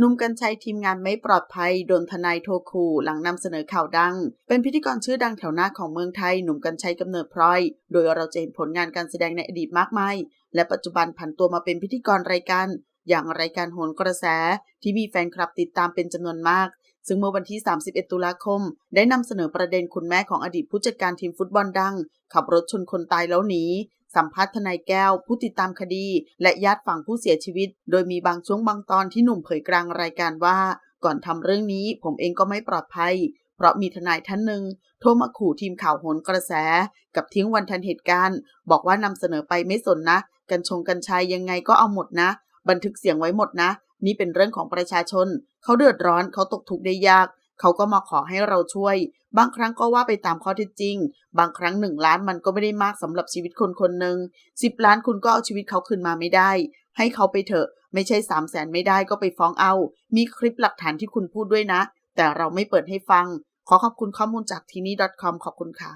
หนุ่มกัญชัยทีมงานไม่ปลอดภัยโดนทนายโทรขู่หลังนำเสนอข่าวดัง เป็นพิธีกรชื่อดังแถวหน้าของเมืองไทย หนุ่มกัญชัยกำเนิดพลอย โดยเราจะเห็นผลงานการแสดงในอดีตมากมาย และปัจจุบันผันตัวมาเป็นพิธีกรรายการ อย่างรายการโหนกระแส ที่มีแฟนคลับติดตามเป็นจำนวนมาก ซึ่งเมื่อวันที่ 31 ตุลาคม ได้นำเสนอประเด็นคุณแม่ของอดีตผู้จัดการทีมฟุตบอลดัง ขับรถชนคนตายแล้วหนี สัมภาษณ์ทนายแก้ว ผู้ติดตามคดี และญาติฝั่งผู้เสียชีวิต โดยมีบางช่วงบางตอนที่หนุ่มเผยกลางรายการว่า ก่อนทำเรื่องนี้ผมเองก็ไม่ปลอดภัย เพราะมีทนายท่านหนึ่งโทรมาขู่ทีมข่าวโหนกระแส กับทิ้งวันทันเหตุการณ์ บอกว่านำเสนอไปไม่สนนะ กัญชงกัญชัยยังไงก็เอาหมดนะ บันทึกเสียงไว้หมดนะ นี่เป็นเรื่องของประชาชน เขาเดือดร้อนเขาตกทุกข์ได้ยาก เขาก็มาขอให้เราช่วย บางครั้งก็ว่าไปตามข้อเท็จจริง บางครั้งหนึ่งล้านมันก็ไม่ได้มากสำหรับชีวิตคนคนหนึ่งสิบล้านคุณก็เอาชีวิตเขาคืนมาไม่ได้ ให้เขาไปเถอะ ไม่ใช่สามแสนไม่ได้ก็ไปฟ้องเอา มีคลิปหลักฐานที่คุณพูดด้วยนะ แต่เราไม่เปิดให้ฟัง ขอขอบคุณข้อมูลจากทีนี้ .com ขอบคุณค่ะ